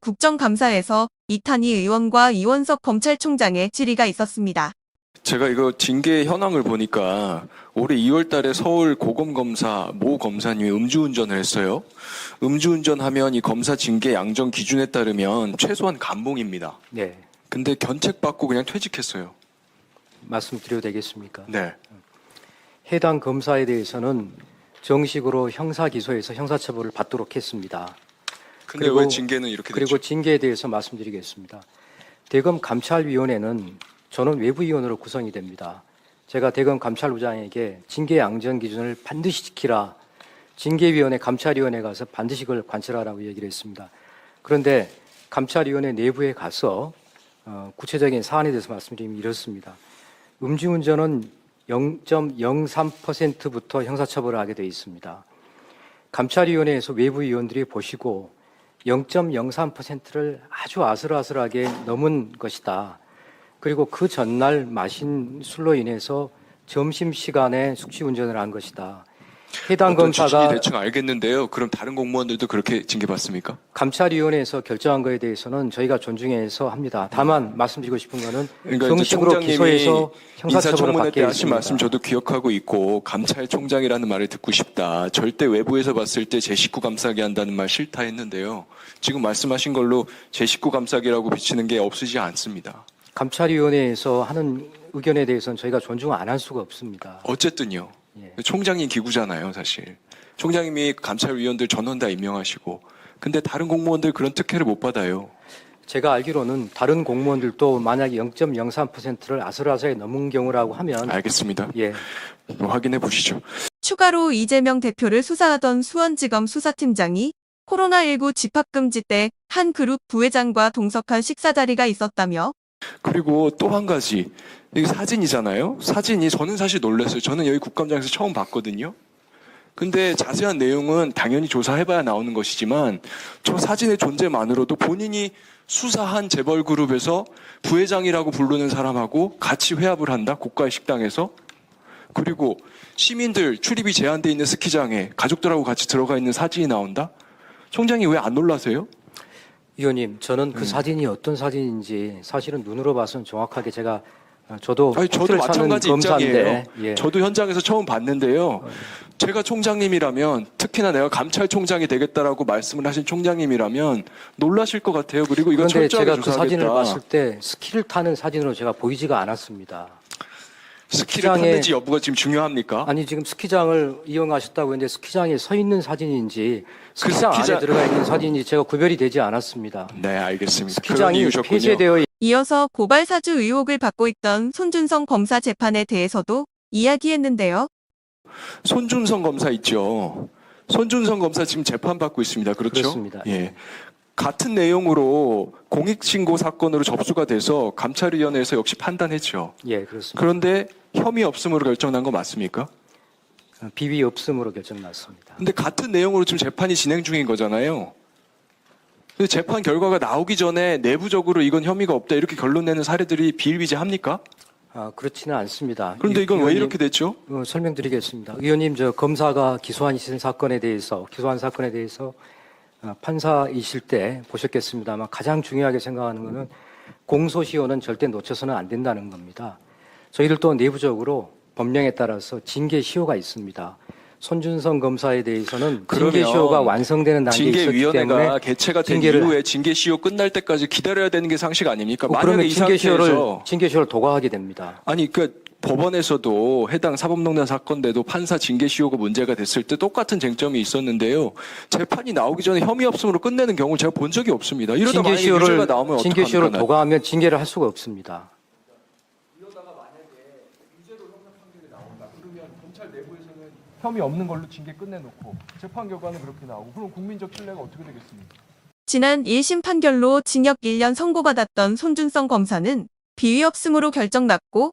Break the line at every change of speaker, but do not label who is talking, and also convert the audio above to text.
국정감사에서 이탄희 의원과 이원석 검찰총장의 질의가 있었습니다.
제가 이거 징계 현황을 보니까 올해 2월 달에 서울 고검검사 모 검사님이 음주운전을 했어요. 음주운전하면 이 검사 징계 양정 기준에 따르면 최소한 감봉입니다.
네,
근데 견책받고 그냥 퇴직했어요.
말씀드려도 되겠습니까?
네.
해당 검사에 대해서는 정식으로 형사 기소해서 형사 처벌을 받도록 했습니다.
근데
그리고-
왜 징계는 이렇게
그리고
됐죠?
징계에 대해서 말씀드리겠습니다. 대검 감찰위원회는 저는 외부위원으로 구성이 됩니다. 제가 대검 감찰부장에게 징계 양정 기준을 반드시 지키라. 징계위원회 감찰위원회 가서 반드시 그걸 관찰하라고 얘기를 했습니다. 그런데 감찰위원회 내부에 가서 어, 구체적인 사안에 대해서 말씀드리면 이렇습니다. 음주운전은 0.03%부터 형사처벌을 하게 되어 있습니다. 감찰위원회에서 외부 위원들이 보시고 0.03%를 아주 아슬아슬하게 넘은 것이다. 그리고 그 전날 마신 술로 인해서 점심 시간에 숙취 운전을 한 것이다. 해당 검사가
대충 알겠는데요. 그럼 다른 공무원들도 그렇게 징계받습니까?
감찰위원회에서 결정한 것에 대해서는 저희가 존중해서 합니다. 다만 말씀드리고 싶은 것은
그러니까
정식으로 기소해서 형사처벌을 받게
때 하신. 말씀 저도 기억하고 있고 감찰총장이라는 말을 듣고 싶다. 절대 외부에서 봤을 때 제 식구 감싸기 한다는 말 싫다 했는데요. 지금 말씀하신 걸로 제 식구 감싸기라고 비치는 게 없으지 않습니다.
감찰위원회에서 하는 의견에 대해서는 저희가 존중 안 할 수가 없습니다.
어쨌든요.
예.
총장이 기구잖아요, 사실. 총장님이 감찰위원들 전원 다 임명하시고. 근데 다른 공무원들 그런 특혜를 못 받아요.
제가 알기로는 다른 공무원들도 만약에 0.03%를 아슬아슬하게 넘은 경우라고 하면
알겠습니다.
예,
확인해 보시죠.
추가로 이재명 대표를 수사하던 수원지검 수사팀장이 코로나19 집합금지 때 한 그룹 부회장과 동석한 식사 자리가 있었다며
그리고 또 한 가지. 이게 사진이잖아요. 사진이 저는 사실 놀랐어요. 저는 여기 국감장에서 처음 봤거든요. 근데 자세한 내용은 당연히 조사해봐야 나오는 것이지만 저 사진의 존재만으로도 본인이 수사한 재벌 그룹에서 부회장이라고 부르는 사람하고 같이 회합을 한다. 고가의 식당에서. 그리고 시민들 출입이 제한돼 있는 스키장에 가족들하고 같이 들어가 있는 사진이 나온다. 총장이 왜 안 놀라세요?
위원님, 저는 그
음.
사진이 어떤 사진인지 사실은 눈으로 봐서는 정확하게 제가 어, 저도
아니 저도 마찬가지
검사인데,
입장이에요.
예.
저도 현장에서 처음 봤는데요. 제가 총장님이라면 특히나 내가 감찰총장이 되겠다라고 말씀을 하신 총장님이라면 놀라실 것 같아요. 그리고 이거
그런데
철저하게
제가 그
조사하겠다.
사진을 봤을 때 스키를 타는 사진으로 제가 보이지가 않았습니다.
스키를
스키장에-
탔는지 여부가 지금 중요합니까?
아니 지금 스키장을 이용하셨다고 했는데 스키장에 서 있는 사진인지 스키장
스키장-
안에 들어가 있는 사진인지 제가 구별이 되지 않았습니다.
네, 알겠습니다. 그런
스키장이
이유셨군요.
폐쇄되어 있-
이어서 고발 사주 의혹을 받고 있던 손준성 검사 재판에 대해서도 이야기했는데요.
손준성 검사 있죠. 손준성 검사 지금 재판 받고 있습니다. 그렇죠?
그렇습니다.
예. 같은 내용으로 공익신고 사건으로 접수가 돼서 감찰위원회에서 역시 판단했죠.
예, 그렇습니다.
그런데 혐의 없음으로 결정난 거 맞습니까?
어, 비위 없음으로 결정났습니다.
근데 같은 내용으로 지금 재판이 진행 중인 거잖아요. 근데 재판 결과가 나오기 전에 내부적으로 이건 혐의가 없다 이렇게 결론 내는 사례들이 비일비재합니까?
아, 그렇지는 않습니다.
그런데
위-
이건 왜
위원님,
이렇게 됐죠?
어, 설명드리겠습니다. 의원님, 저 검사가 기소하신 사건에 대해서 기소한 사건에 대해서 어, 판사이실 때 보셨겠습니다만 가장 중요하게 생각하는 것은 공소시효는 절대 놓쳐서는 안 된다는 겁니다. 저희들도 내부적으로 법령에 따라서 징계 시효가 있습니다. 손준성 검사에 대해서는
그러면
징계 시효가 완성되는 단계에 있었기
징계위원회가
때문에
개최가 된
징계를-
이후에 징계 시효 끝날 때까지 기다려야 되는 게 상식 아닙니까?
어,
만약에
그러면
이
징계 시효를
상태에서
징계 시효를 도과하게 됩니다.
아니 그 법원에서도 해당 사법농단 사건대도 판사 징계 시효가 문제가 됐을 때 똑같은 쟁점이 있었는데요. 재판이 나오기 전에 혐의 없음으로 끝내는 경우를 제가 본 적이 없습니다. 이러다 만약에 유죄가
징계시효를
나오면
징계 시효를
어떡합니까?
도과하면 징계를 할 수가 없습니다.
검찰 내부에서는 혐의 없는 걸로 징계 끝내놓고 재판 결과는 그렇게 나오고 그럼 국민적 신뢰가 어떻게 되겠습니까?
지난 1심 판결로 징역 1년 선고받았던 손준성 검사는 비위 없음으로 결정 났고